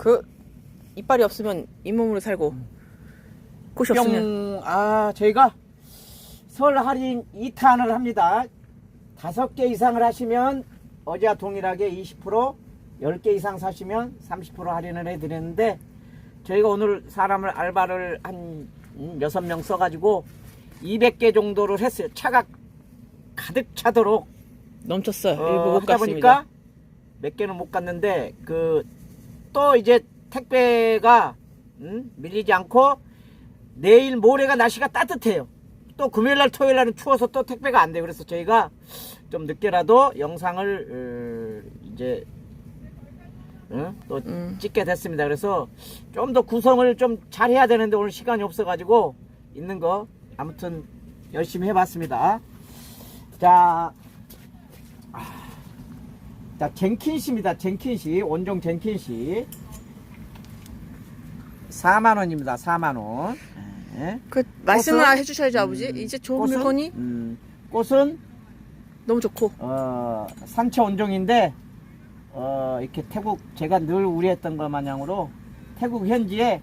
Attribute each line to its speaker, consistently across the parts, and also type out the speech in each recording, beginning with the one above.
Speaker 1: 그 이빨이 없으면 잇몸으로 살고 곳이 없으면
Speaker 2: 뿅. 아, 저희가 설 할인 2탄을 합니다. 다섯 개 이상을 하시면 어제와 동일하게 20%, 10개 이상 사시면 30% 할인을 해드렸는데 저희가 오늘 사람을 알바를 한 6명 써가지고 200개 정도를 했어요. 차가 가득 차도록
Speaker 1: 넘쳤어요.
Speaker 2: 어,
Speaker 1: 일부 못
Speaker 2: 하다
Speaker 1: 갔습니다.
Speaker 2: 보니까 몇 개는 못 갔는데 그 또 이제 택배가 음, 밀리지 않고 내일 모레가 날씨가 따뜻해요. 또 금요일 날 토요일 날은 추워서 또 택배가 안 돼요. 그래서 저희가 좀 늦게라도 영상을 어, 이제 어, 또
Speaker 1: 음.
Speaker 2: 찍게 됐습니다. 그래서 좀 더 구성을 좀 잘해야 되는데 오늘 시간이 없어가지고 있는 거 아무튼 열심히 해봤습니다. 자, 자, 젠킨씨입니다. 젠킨씨. 원종 젠킨씨. 4만원입니다. 4만원. 네.
Speaker 1: 그 말씀을
Speaker 2: 꽃은?
Speaker 1: 해주셔야죠 아버지.
Speaker 2: 음,
Speaker 1: 이제 좋은
Speaker 2: 꽃은?
Speaker 1: 물건이
Speaker 2: 음, 꽃은,
Speaker 1: 너무 좋고
Speaker 2: 어, 산채 원종인데, 어, 이렇게 태국, 제가 늘 우려했던 것 마냥으로, 태국 현지에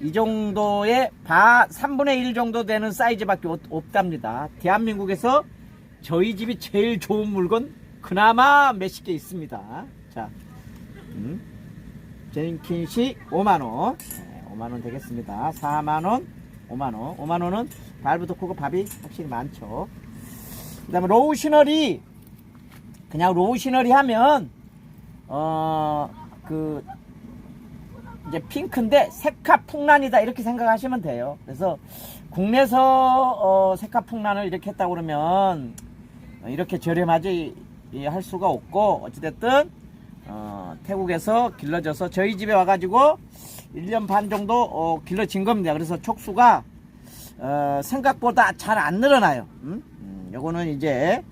Speaker 2: 이 정도의 바 3분의 1 정도 되는 사이즈밖에 없, 없답니다. 대한민국에서 저희 집이 제일 좋은 물건 그나마 몇십 개 있습니다. 자, 음, 제인킨시 5만원. 5만원 되겠습니다. 4만원, 5만원. 5만원은 발부도 크고 밥이 확실히 많죠. 그 다음에 로우 시너리. 그냥 로우 시너리 하면, 어, 그, 이제 핑크인데 색화 풍란이다 이렇게 생각하시면 돼요. 그래서 국내에서 어, 색화 풍란을 이렇게 했다 그러면 이렇게 저렴하지 할 수가 없고 어찌됐든 어, 태국에서 길러져서 저희 집에 와가지고 1년 반 정도 어, 길러진 겁니다. 그래서 촉수가 어, 생각보다 잘 안 늘어나요. 음? 음, 요거는 이제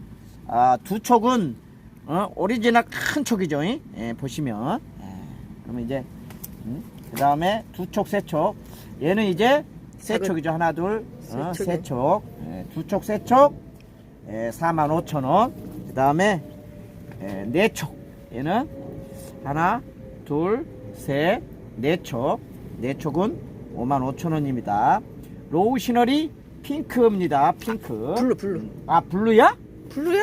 Speaker 2: 아, 두 촉은 어, 오리지널 큰 촉이죠. 이? 예, 보시면 예, 그러면 이제 그 다음에 두 촉, 세 촉. 얘는 이제 세 촉이죠. 하나, 둘, 어, 세세 촉. 예, 두 촉, 세 촉. 예, 4만 5천 원. 그 다음에 예, 네 촉. 얘는 하나, 둘, 셋, 네 촉. 네 촉은 5만 5천 원입니다. 로우 시너리 핑크입니다. 핑크.
Speaker 1: 블루 블루
Speaker 2: 아, 블루야?
Speaker 1: 블루야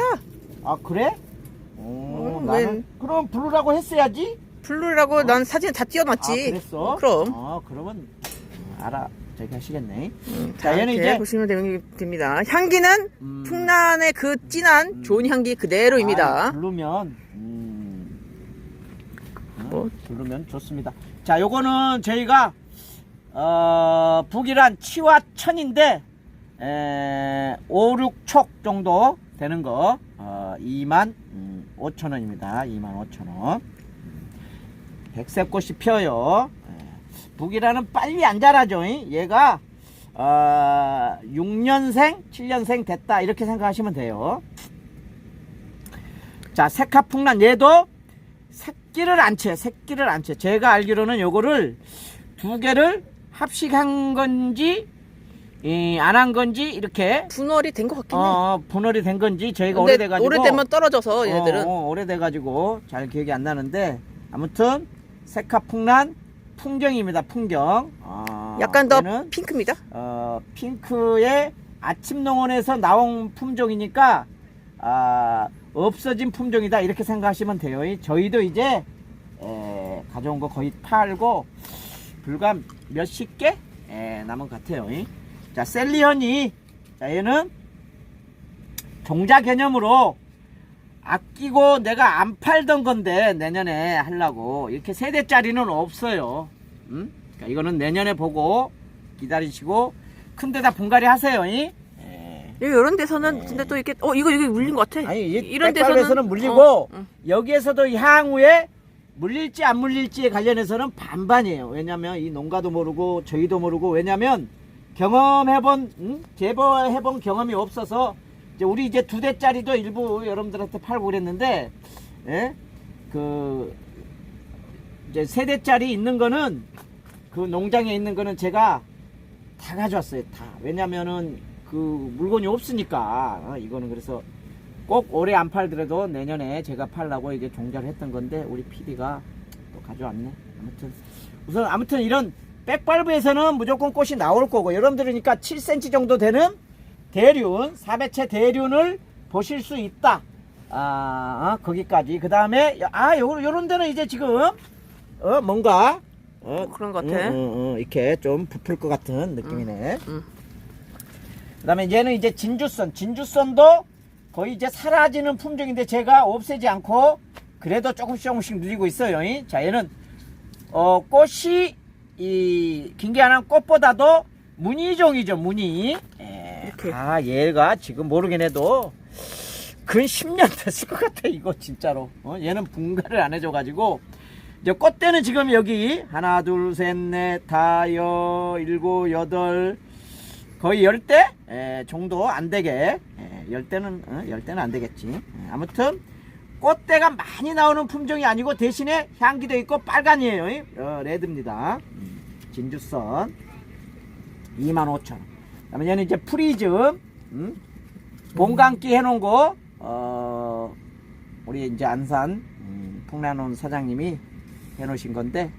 Speaker 2: 아, 그래? 오,
Speaker 1: 음,
Speaker 2: 나는
Speaker 1: 웬-
Speaker 2: 그럼 블루라고 했어야지.
Speaker 1: 블루라고 난 사진 다 띄워놨지.
Speaker 2: 아, 그랬어?
Speaker 1: 그럼.
Speaker 2: 어, 그러면 알아. 저기 하시겠네.
Speaker 1: 음,
Speaker 2: 자, 얘는 이제
Speaker 1: 보시면 되는- 됩니다. 향기는
Speaker 2: 음.
Speaker 1: 풍란의 그 진한 좋은 향기 그대로입니다.
Speaker 2: 아, 부르면 음. 어,
Speaker 1: 뭐?
Speaker 2: 부르면 좋습니다. 자, 요거는 저희가 어, 북이란 치와 천인데 에, 5, 6촉 정도 되는 거 어, 2만 음, 5천 원입니다. 2만 5천 원. 백색꽃이 펴요. 에, 북이라는 빨리 안 자라죠. 이? 얘가 어, 6년생, 7년생 됐다 이렇게 생각하시면 돼요. 자, 색화풍란 얘도 새끼를 안 쳐요. 새끼를 안 쳐요. 제가 알기로는 요거를 두 개를 합식한 건지 안 한 건지 이렇게
Speaker 1: 분월이 된 것 같긴 해.
Speaker 2: 어, 분할이 된 건지 저희가 오래돼가지고
Speaker 1: 오래되면 떨어져서 얘네들은
Speaker 2: 어, 어, 오래돼가지고 잘 기억이 안 나는데 아무튼 색화풍란 풍경입니다. 풍경. 어,
Speaker 1: 약간 더
Speaker 2: 얘는
Speaker 1: 핑크입니다.
Speaker 2: 어, 핑크의 아침 농원에서 나온 품종이니까 아, 없어진 품종이다 이렇게 생각하시면 돼요. 이- 저희도 이제 에, 가져온 거 거의 팔고 불과 몇십 개 에, 남은 것 같아요. 이. 자 셀리언이 자 얘는 종자 개념으로 아끼고 내가 안 팔던 건데 내년에 하려고 이렇게 세대짜리는 없어요. 음? 그러니까 이거는 내년에 보고 기다리시고 큰 데다 분갈이 하세요. 이? 예.
Speaker 1: 여기 이런 데서는 근데 또 이렇게 어 이거 이거 물린 것 같아.
Speaker 2: 아니 이
Speaker 1: 이런
Speaker 2: 백발에서는 물리고
Speaker 1: 어, 어.
Speaker 2: 여기에서도 향후에 물릴지 안 물릴지에 관련해서는 반반이에요. 왜냐면 이 농가도 모르고 저희도 모르고 왜냐면 경험해본 음? 제보해본 경험이 없어서 이제 우리 이제 두 대짜리도 일부 여러분들한테 팔고 그랬는데 예? 그 이제 세 대짜리 있는 거는 그 농장에 있는 거는 제가 다 가져왔어요. 다. 왜냐면은 그 물건이 없으니까 어, 이거는 그래서 꼭 올해 안 팔더라도 내년에 제가 팔라고 이게 종자를 했던 건데 우리 PD가 또 가져왔네. 아무튼 우선 아무튼 이런 백발브에서는 무조건 꽃이 나올 거고 여러분들 그러니까 7cm 정도 되는 대륜 사배체 대륜을 보실 수 있다. 아 어, 거기까지 그 다음에 아 요, 요런 데는 이제 지금 어 뭔가 어,
Speaker 1: 그런 것 같아.
Speaker 2: 응, 응, 응, 이렇게 좀 부풀 것 같은 느낌이네.
Speaker 1: 응.
Speaker 2: 그다음에 얘는 이제 진주선, 진주선도 거의 이제 사라지는 품종인데 제가 없애지 않고 그래도 조금씩 조금씩 누리고 있어요. 이. 자, 얘는 어 꽃이 이 긴게하는 꽃보다도 무늬종이죠, 무늬. 예.
Speaker 1: 이렇게.
Speaker 2: 아, 얘가 지금 모르긴 해도 근 10년 됐을 것 같아, 이거 진짜로. 어, 얘는 분갈을 안 해줘가지고 이제 꽃대는 지금 여기 하나, 둘, 셋, 넷, 다, 여, 일곱, 여덟, 거의 열대 에, 정도 안 되게 에, 열대는 어, 열대는 안 되겠지. 에, 아무튼 꽃대가 많이 나오는 품종이 아니고 대신에 향기도 있고 빨간이에요. 이. 어, 레드입니다. 음, 진주선 25,000원. 그다음에 얘는 이제 프리즘 음, 본감기 해놓은 거 어, 우리 이제 안산 음, 풍란원 사장님이 해놓으신 건데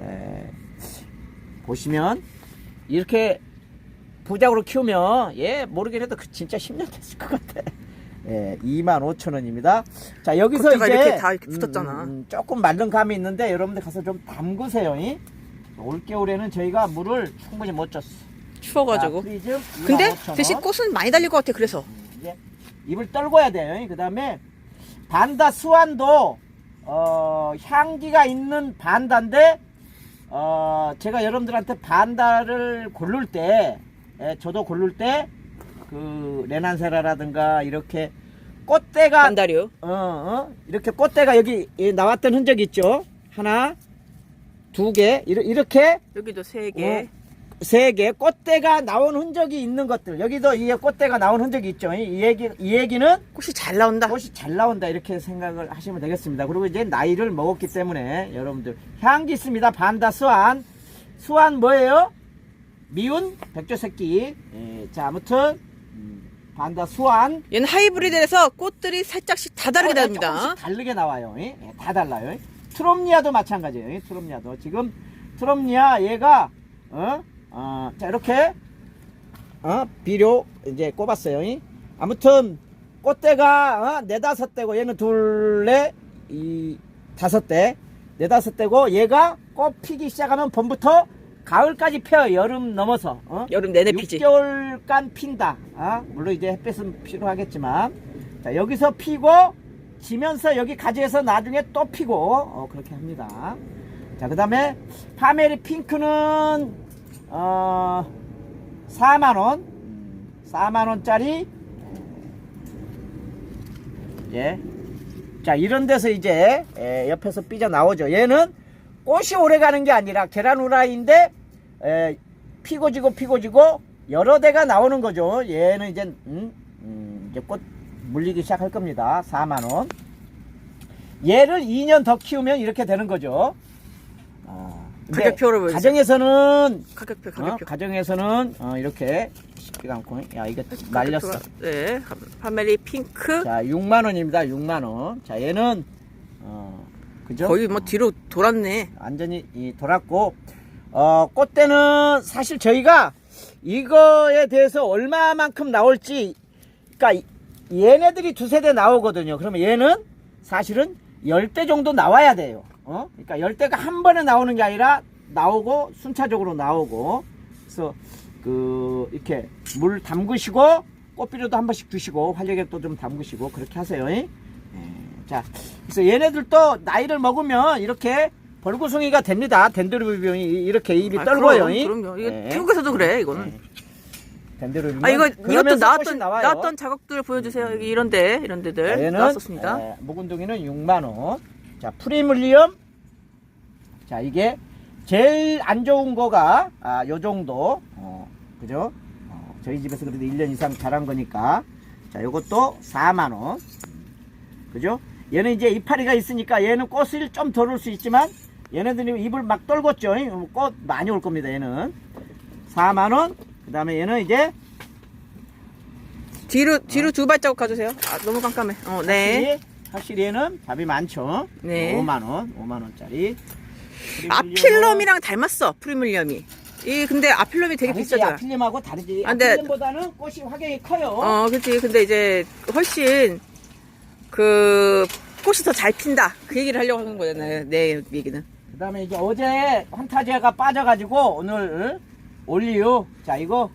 Speaker 2: 에, 보시면 이렇게 부작으로 키우면 예 모르긴 해도 그 진짜 10년 됐을 것 같아. 예, 25,000원입니다. 자, 여기서 이제
Speaker 1: 이렇게 다 이렇게 붙었잖아.
Speaker 2: 음, 음, 조금 마른 감이 있는데 여러분들 가서 좀 담그세요. 이. 올 겨울에는 저희가 물을 충분히 못 줬어.
Speaker 1: 추워가지고.
Speaker 2: 자, 프리즘
Speaker 1: 근데
Speaker 2: 25,000원.
Speaker 1: 대신 꽃은 많이 달릴 것 같아. 그래서.
Speaker 2: 이제 입을 떨궈야 돼요. 그 다음에 반다 스완도 어, 향기가 있는 반다인데 어, 제가 여러분들한테 반다를 고를 때 예, 저도 고를 때 그 레난세라라든가 이렇게 꽃대가
Speaker 1: 반다류.
Speaker 2: 어, 어, 이렇게 꽃대가 여기 예, 나왔던 흔적 이 있죠. 하나, 두 개, 이렇게
Speaker 1: 여기도 세 개.
Speaker 2: 세개 꽃대가 나온 흔적이 있는 것들. 여기도 이게 꽃대가 나온 흔적이 있죠. 이, 이 얘기, 이 얘기는
Speaker 1: 꽃이 잘 나온다.
Speaker 2: 꽃이 잘 나온다 이렇게 생각을 하시면 되겠습니다. 그리고 이제 나이를 먹었기 때문에 여러분들 향기 있습니다. 반다 수완 수완 뭐예요? 미운 백조 새끼. 예, 자 아무튼 음, 반다 수완
Speaker 1: 얘는 하이브리드에서 꽃들이 살짝씩 다 다르게.
Speaker 2: 조금씩 다르게 나와요. 예, 예, 다 달라요. 트롬니아도 마찬가지예요. 예, 트롬니아도 지금 트롬니아 얘가 어, 어, 자 이렇게 어, 비료 이제 꼽았어요. 예. 아무튼 꽃대가 어, 네 다섯 대고 얘는 둘레 이 다섯 대 네 다섯 대고 얘가 꽃 피기 시작하면 봄부터 가을까지 펴요. 여름 넘어서 어?
Speaker 1: 여름 내내 피지.
Speaker 2: 6개월간 핀다. 아, 물론 이제 햇빛은 필요하겠지만. 자, 여기서 피고, 지면서 여기 가지에서 나중에 또 피고, 어, 그렇게 합니다. 자, 그 다음에, 파메리 핑크는, 어, 4만원. 4만원짜리. 예. 자, 이런 데서 이제, 에, 옆에서 삐져 나오죠. 얘는 꽃이 오래 가는 게 아니라 계란 후라이인데, 에, 피고 지고 피고 지고 여러 대가 나오는 거죠. 얘는 이제 음, 음, 이제 꽃 물리기 시작할 겁니다. 4만 원. 얘를 2년 더 키우면 이렇게 되는 거죠. 아, 근데
Speaker 1: 가격표를 보여주세요.
Speaker 2: 가정에서는
Speaker 1: 가격표,
Speaker 2: 어,
Speaker 1: 가격표.
Speaker 2: 가정에서는 어, 이렇게 쉽지가 않고 야 이거 날렸어.
Speaker 1: 가격표가- 네. 파메리 핑크.
Speaker 2: 자 6만 원입니다. 6만 원. 자 얘는 어, 그죠?
Speaker 1: 거의 뭐 뒤로 돌았네.
Speaker 2: 완전히 이 돌았고 어 꽃대는 사실 저희가 이거에 대해서 얼마만큼 나올지 그러니까 이- 얘네들이 두 세 대 나오거든요 그러면 얘는 사실은 10대 정도 나와야 돼요 어 그러니까 10대가 한 번에 나오는 게 아니라 나오고 순차적으로 나오고 그래서 그 이렇게 물 담그시고 꽃비료도 한 번씩 주시고 활력액도 좀 담그시고 그렇게 하세요 예. 자, 그래서 얘네들도 나이를 먹으면 이렇게 벌구숭이가 됩니다. 덴드로비움이 이렇게 입이
Speaker 1: 아,
Speaker 2: 떨고요.
Speaker 1: 그럼,
Speaker 2: 이.
Speaker 1: 그럼요. 이거
Speaker 2: 네.
Speaker 1: 태국에서도 그래, 이거는.
Speaker 2: 네. 덴드로비움.
Speaker 1: 아, 이거, 이것도 나왔던. 나왔던 자극들 보여주세요. 여기 이런 데, 이런 데들.
Speaker 2: 자, 얘는
Speaker 1: 나왔었습니다.
Speaker 2: 에, 묵은둥이는 6만 원. 자, 프리물리엄. 자, 이게 제일 안 좋은 거가, 아, 요 정도. 어, 그죠? 어, 저희 집에서 그래도 1년 이상 자란 거니까. 자, 요것도 4만 원. 그죠? 얘는 이제 이파리가 있으니까 얘는 꽃을 좀 덜 올 수 있지만 얘네들이 입을 막 떨궜죠. 꽃 많이 올 겁니다. 얘는 4만 원. 그 다음에 얘는 이제
Speaker 1: 뒤로, 뒤로 두 발자국 가주세요. 아, 너무 깜깜해. 어, 네.
Speaker 2: 확실히, 확실히 얘는 밥이 많죠.
Speaker 1: 네.
Speaker 2: 5만 원, 5만 원짜리.
Speaker 1: 아필럼이랑 닮았어 프리밀리엄이. 이 근데 아필럼이 되게 비싸잖아.
Speaker 2: 아필름하고 다르지.
Speaker 1: 아, 근데-
Speaker 2: 아필름보다는 꽃이 확연히 커요.
Speaker 1: 어, 그렇지. 근데 이제 훨씬 그 꽃이 더 잘 핀다. 그 얘기를 하려고 하는 거잖아요. 내 얘기는.
Speaker 2: 그다음에 이제 어제 환타지아가 빠져가지고 오늘 올리유. 자 이거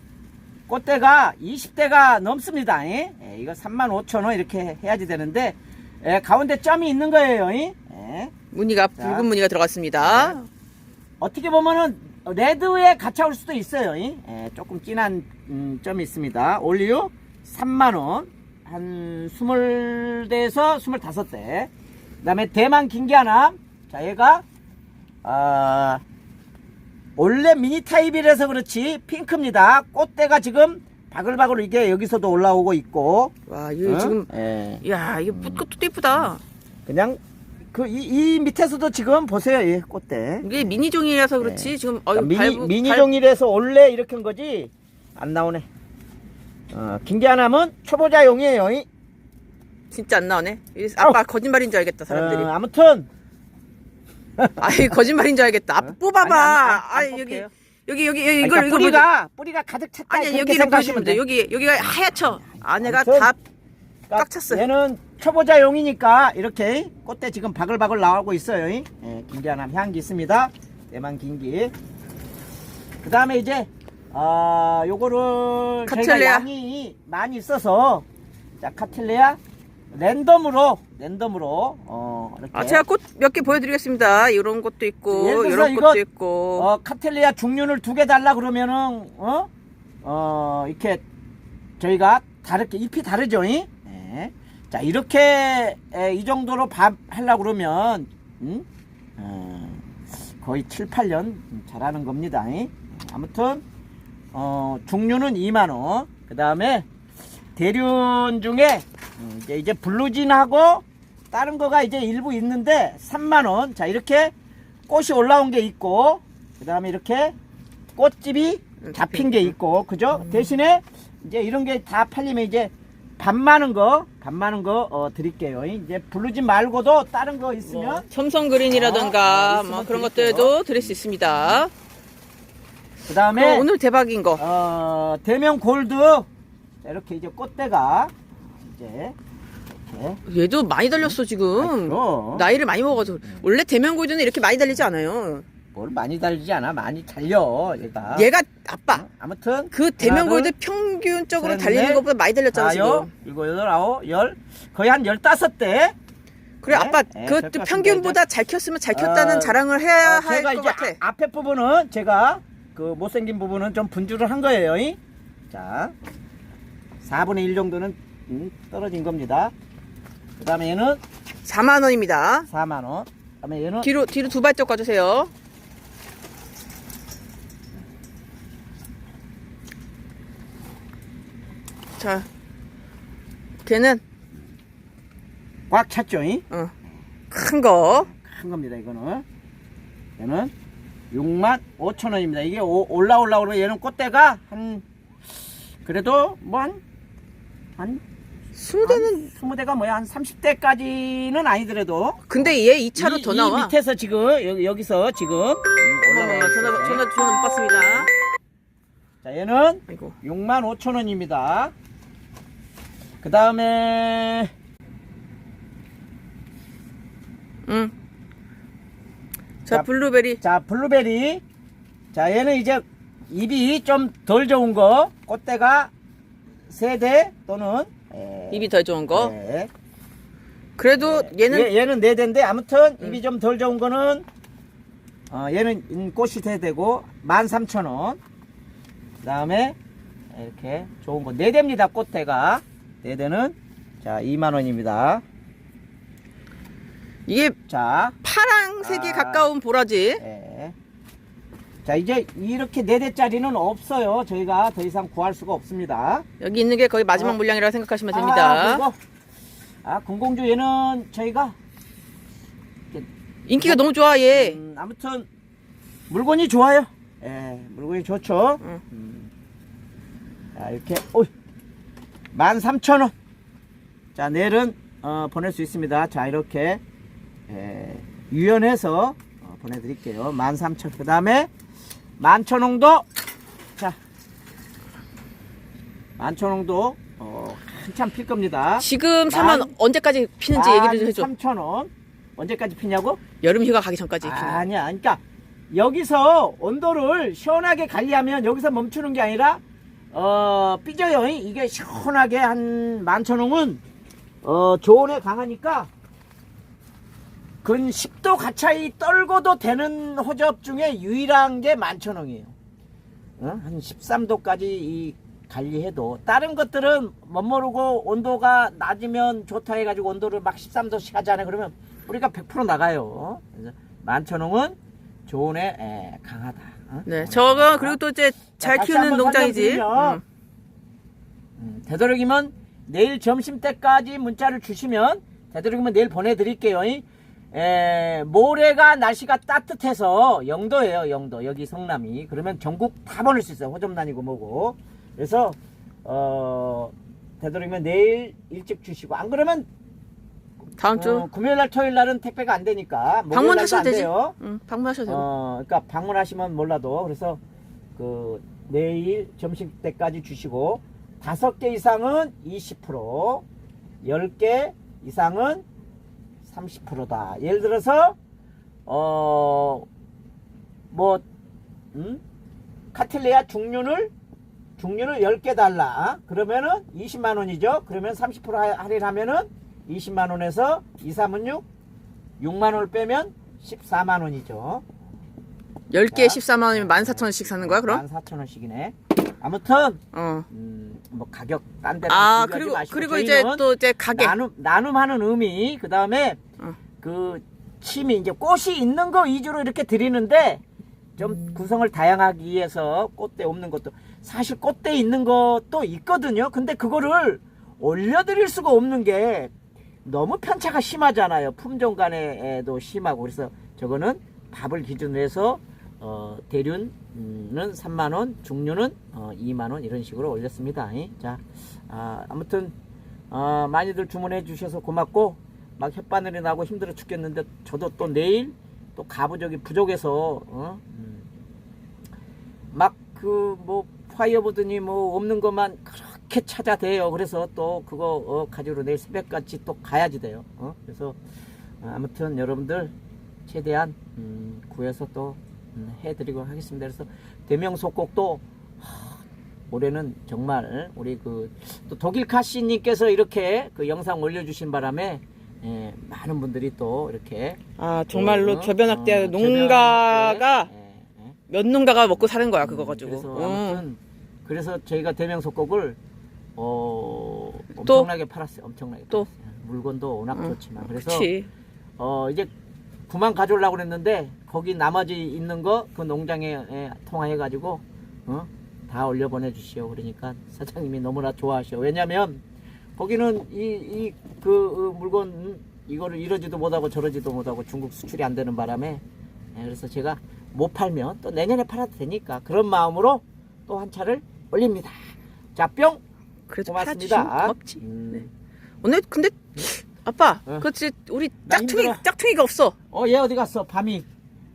Speaker 2: 꽃대가 20대가 넘습니다. 예? 예, 이거 3만 5천 원 이렇게 해야지 되는데 예, 가운데 점이 있는 거예요. 예? 예.
Speaker 1: 무늬가
Speaker 2: 자.
Speaker 1: 붉은 무늬가 들어갔습니다.
Speaker 2: 어떻게 보면은 레드에 갇혀올 수도 있어요. 예, 조금 진한 음, 점이 있습니다. 올리유 3만 원. 한 20대에서 25대. 그 다음에 대만 긴기하남. 자, 얘가 아 원래 미니 타입이라서 그렇지 핑크입니다. 꽃대가 지금 바글바글 이게 여기서도 올라오고 있고.
Speaker 1: 와, 이거
Speaker 2: 어?
Speaker 1: 지금
Speaker 2: 예.
Speaker 1: 야, 이거 꽃도 이쁘다.
Speaker 2: 그냥 그 이 밑에서도 지금 보세요. 이 꽃대.
Speaker 1: 이게 미니 종이라서 그렇지. 지금 어유
Speaker 2: 네. 미니,
Speaker 1: 밟고-
Speaker 2: 미니종이라서 원래 이렇게 한 거지 안 나오네 어, 긴기하남은 초보자용이에요 이.
Speaker 1: 진짜 안 나오네. 이 아빠 거짓말인 줄 알겠다 사람들이.
Speaker 2: 어, 아무튼
Speaker 1: 아이 거짓말인 줄 알겠다. 아,
Speaker 2: 어?
Speaker 1: 뽑아봐.
Speaker 2: 아니, 안- 안
Speaker 1: 아이 여기. 여기 여기 여기
Speaker 2: 그러니까
Speaker 1: 이걸 이걸
Speaker 2: 뿌리가 뿌리가 가득 찼다
Speaker 1: 아니 여기를
Speaker 2: 생각하시면
Speaker 1: 보시면 돼.
Speaker 2: 돼
Speaker 1: 여기 여기가 하얗죠. 안에가
Speaker 2: 아무튼
Speaker 1: 다 꽉 찼어요.
Speaker 2: 얘는 초보자용이니까 이렇게 꽃대 지금 바글바글 나오고 있어요 이. 예, 긴기하남 향기 있습니다 대만 긴기 그 다음에 이제 아 요거를 저희가
Speaker 1: 카틀레아.
Speaker 2: 양이 많이 있어서 자 카틀레아 랜덤으로 랜덤으로 어 이렇게
Speaker 1: 아, 제가 꽃 몇 개 보여드리겠습니다. 이런 것도 있고,
Speaker 2: 예를 들어서
Speaker 1: 이런
Speaker 2: 이거,
Speaker 1: 것도 있고.
Speaker 2: 어, 카텔리아 중륜을 두 개 달라 그러면은 어? 어, 이렇게 저희가 다르게 잎이 다르죠. 이? 네. 자, 이렇게 에, 이 정도로 밥 하려고 그러면 음? 어, 거의 7, 8년 잘하는 겁니다. 이? 아무튼 어, 중류는 2만 원. 그 다음에 대륜 중에 음, 이제 이제 블루진하고 다른 거가 이제 일부 있는데 3만 원. 자, 이렇게 꽃이 올라온 게 있고 그 다음에 이렇게 꽃집이 잡힌 게 있고 그죠? 대신에 이제 이런 게 다 팔리면 이제 밥 많은 거, 밥 많은 거 어, 드릴게요. 이제 블루진 말고도 다른 거 있으면
Speaker 1: 뭐, 첨성 그린이라던가
Speaker 2: 어, 어,
Speaker 1: 뭐 그런
Speaker 2: 드릴게요.
Speaker 1: 것들도 드릴 수 있습니다.
Speaker 2: 그다음에
Speaker 1: 오늘 대박인 거.
Speaker 2: 어, 대명 골드 자, 이렇게 이제 꽃대가 이제 이렇게
Speaker 1: 얘도 많이 달렸어 지금.
Speaker 2: 그럼.
Speaker 1: 나이를 많이 먹어가지고 원래 대면 골드는 이렇게 많이 달리지 않아요.
Speaker 2: 뭘 많이 달리지 않아 많이 달려 얘가
Speaker 1: 얘가 아빠
Speaker 2: 어? 아무튼
Speaker 1: 그 대면 골드
Speaker 2: 둘,
Speaker 1: 평균적으로
Speaker 2: 셋,
Speaker 1: 달리는
Speaker 2: 넷,
Speaker 1: 것보다 많이 달렸잖아
Speaker 2: 다섯
Speaker 1: 지금.
Speaker 2: 일곱 여덟 아홉 열 거의 한 열다섯 대
Speaker 1: 그래
Speaker 2: 네,
Speaker 1: 아빠
Speaker 2: 네, 그렇게
Speaker 1: 평균보다 잘 켰으면 잘 켰다는
Speaker 2: 어,
Speaker 1: 자랑을 해야
Speaker 2: 어,
Speaker 1: 할 것 같아.
Speaker 2: 아- 앞에 부분은 제가 그 못생긴 부분은 좀 분주를 한 거예요. 이. 자, 4분의 1 정도는 음, 떨어진 겁니다. 그 다음에 얘는
Speaker 1: 4만 원입니다.
Speaker 2: 4만 원. 그 다음에 얘는
Speaker 1: 뒤로 뒤로 두 발짝 가주세요. 자, 걔는
Speaker 2: 꽉 찼죠. 이.
Speaker 1: 어, 큰 거.
Speaker 2: 큰 겁니다. 이거는 얘는 6만 5천 원입니다. 이게 오- 올라올라 그러면 얘는 꽃대가 한 그래도 뭐 한 한
Speaker 1: 스무 대는
Speaker 2: 20대가 뭐야 한 30대까지는 아니더라도
Speaker 1: 근데 얘 2차로
Speaker 2: 이,
Speaker 1: 더
Speaker 2: 이
Speaker 1: 나와.
Speaker 2: 밑에서 지금 여기, 여기서 지금 음,
Speaker 1: 어머머머,
Speaker 2: 올라와
Speaker 1: 전화
Speaker 2: 있어요.
Speaker 1: 전화 전화 못 받습니다.
Speaker 2: 자 얘는
Speaker 1: 아이고.
Speaker 2: 6만 5천 원입니다. 그 다음에
Speaker 1: 응. 자,
Speaker 2: 자,
Speaker 1: 블루베리.
Speaker 2: 자 블루베리 자 얘는 이제 입이 좀 덜 좋은 거 꽃대가 세 대 또는 에,
Speaker 1: 입이 더 좋은 거.
Speaker 2: 네.
Speaker 1: 그래도 얘는
Speaker 2: 얘, 얘는 네 대인데 아무튼
Speaker 1: 음.
Speaker 2: 입이 좀 덜 좋은 거는 어, 얘는 음, 꽃이 세 대고 13,000원 그 다음에 이렇게 좋은 거 네 대입니다 꽃대가 네 대는 자 2만 원입니다
Speaker 1: 이게
Speaker 2: 자
Speaker 1: 파랑색에
Speaker 2: 아.
Speaker 1: 가까운 보라지.
Speaker 2: 예. 자 이제 이렇게 네 대짜리는 없어요 저희가 더 이상 구할 수가 없습니다
Speaker 1: 여기 있는 게 거의 마지막
Speaker 2: 어.
Speaker 1: 물량이라 고 생각하시면
Speaker 2: 아,
Speaker 1: 됩니다.
Speaker 2: 그리고 아 공공주 얘는 저희가
Speaker 1: 인기가 너무 좋아 얘.
Speaker 2: 음, 아무튼 물건이 좋아요 예 물건이 좋죠
Speaker 1: 응.
Speaker 2: 음. 자 이렇게 오 13,000원 자 내일은 어, 보낼 수 있습니다 자 이렇게 예, 유연해서 어, 보내드릴게요. 13,000. 그 다음에 만천홍도 자 만천홍도 어, 한참 필 겁니다.
Speaker 1: 지금 사면
Speaker 2: 만-
Speaker 1: 언제까지 피는지 얘기를 좀 해줘.
Speaker 2: 3,000원. 언제까지 피냐고?
Speaker 1: 여름 휴가 가기 전까지 피는.
Speaker 2: 아니야. 그러니까 여기서 온도를 시원하게 관리하면 여기서 멈추는 게 아니라 어 삐져요. 이게 시원하게 한 만천홍은 어 저온에 강하니까 근 10도 가차이 떨고도 되는 호접 중에 유일한 게 만천홍이에요. 어? 한 13도까지 이 관리해도 다른 것들은 멋모르고 온도가 낮으면 좋다 해가지고 온도를 막 13도씩 하잖아요. 그러면 우리가 100% 나가요. 만천홍은 조온에 에, 강하다. 어?
Speaker 1: 네, 저거 그리고 또 이제 잘
Speaker 2: 다시
Speaker 1: 키우는
Speaker 2: 한번
Speaker 1: 농장이지.
Speaker 2: 설명드리면
Speaker 1: 음.
Speaker 2: 음, 되도록이면 내일 점심 때까지 문자를 주시면 되도록이면 내일 보내드릴게요. 이. 에, 모레가 날씨가 따뜻해서 0도예요, 0도. 여기 성남이. 그러면 전국 다 보낼 수 있어요. 호점 다니고 뭐고. 그래서, 어, 되도록이면 내일 일찍 주시고. 안 그러면,
Speaker 1: 다음 주
Speaker 2: 어, 금요일 날, 토요일 날은 택배가 안 되니까.
Speaker 1: 방문하셔도.
Speaker 2: 돼요.
Speaker 1: 응, 방문하셔도 되고.
Speaker 2: 어, 그러니까 방문하시면 몰라도 그래서 그 내일 점심 때까지 주시고 다섯 개 이상은 20%, 10개 이상은 30%다. 예를 들어서 어뭐 음? 카틸레아 중륜을 중륜을 10개 달라. 그러면은 20만 원이죠. 그러면 30% 하- 할인하면은 20만 원에서 2, 3은 6, 6만 원을 빼면 14만 원이죠.
Speaker 1: 10개에
Speaker 2: 자.
Speaker 1: 14만 원이면 14,000원씩 사는 거야, 그럼?
Speaker 2: 14,000원씩이네. 아무튼
Speaker 1: 어.
Speaker 2: 음, 뭐 가격 딴 데랑
Speaker 1: 아, 그리고
Speaker 2: 마시고
Speaker 1: 그리고 이제
Speaker 2: 저희는
Speaker 1: 또 이제 가게.
Speaker 2: 나눔 나눔하는 의미 그다음에
Speaker 1: 어.
Speaker 2: 그 취미 이제 꽃이 있는 거 위주로 이렇게 드리는데 좀
Speaker 1: 음.
Speaker 2: 구성을 다양하기 위해서 꽃대 없는 것도 사실 꽃대 있는 것도 있거든요. 근데 그거를 올려드릴 수가 없는 게 너무 편차가 심하잖아요. 품종 간에도 심하고 그래서 저거는 밥을 기준으로 해서 어, 대륜은 3만 원, 중류는 어, 2만 원 이런 식으로 올렸습니다. 자, 아, 아무튼 어, 많이들 주문해 주셔서 고맙고 막 혓바늘이 나고 힘들어 죽겠는데 저도 또 내일 또 가부족이 부족해서 어? 막그 뭐 파이어보드니 뭐 없는 것만 그렇게 찾아대요. 그래서 또 그거 어, 가지고 내일 새벽까지 또 가야지 돼요. 어? 그래서 어, 아무튼 여러분들 최대한 음, 구해서 또 음, 해드리고 하겠습니다. 그래서 대명소곡도 하, 올해는 정말 우리 그 또 독일 카시님께서 이렇게 그 영상 올려주신 바람에 예, 많은 분들이 또 이렇게
Speaker 1: 아, 정말로
Speaker 2: 어,
Speaker 1: 저변학대
Speaker 2: 어,
Speaker 1: 농가가
Speaker 2: 예, 예.
Speaker 1: 몇 농가가 먹고 사는 거야, 그거 가지고.
Speaker 2: 그래서
Speaker 1: 응.
Speaker 2: 아무튼 그래서 저희가 대명소곡을 어
Speaker 1: 또?
Speaker 2: 엄청나게 팔았어요. 엄청나게
Speaker 1: 또?
Speaker 2: 팔았어요. 물건도 워낙
Speaker 1: 응.
Speaker 2: 좋지만 그래서
Speaker 1: 그치.
Speaker 2: 어 이제 그만 가져오려고 그랬는데 거기 나머지 있는 거 그 농장에 예, 통화해 가지고 어? 다 올려 보내 주시오. 그러니까 사장님이 너무나 좋아하셔. 왜냐면 거기는 이 이그 물건 음, 이거를 이러지도 못하고 저러지도 못하고 중국 수출이 안 되는 바람에 예, 그래서 제가 못 팔면 또 내년에 팔아도 되니까 그런 마음으로 또 한 차를 올립니다. 자, 뿅!
Speaker 1: 그래도
Speaker 2: 고맙습니다.
Speaker 1: 팔아주시면 고맙지.
Speaker 2: 음.
Speaker 1: 네. 오늘 근데 아빠,
Speaker 2: 어.
Speaker 1: 그렇지 우리
Speaker 2: 나
Speaker 1: 짝퉁이
Speaker 2: 힘들어.
Speaker 1: 짝퉁이가 없어.
Speaker 2: 어, 얘 어디 갔어? 밤이.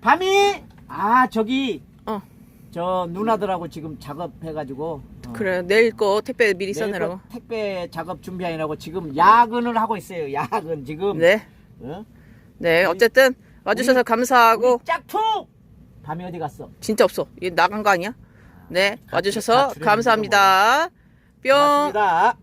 Speaker 2: 밤이! 아, 저기,
Speaker 1: 어.
Speaker 2: 저 누나들하고 지금 작업해가지고. 어,
Speaker 1: 그래 내일 거 택배 미리
Speaker 2: 내일
Speaker 1: 써내라고.
Speaker 2: 거 택배 작업 준비하느라고 지금 야근을 하고 있어요. 야근 지금.
Speaker 1: 네,
Speaker 2: 어?
Speaker 1: 네 어쨌든 와주셔서
Speaker 2: 우리-
Speaker 1: 감사하고
Speaker 2: 우리 짝퉁! 밤이 어디 갔어?
Speaker 1: 진짜 없어. 얘 나간 거 아니야? 네
Speaker 2: 같이
Speaker 1: 와주셔서
Speaker 2: 다 줄여주는
Speaker 1: 감사합니다. 뿅.
Speaker 2: 고맙습니다.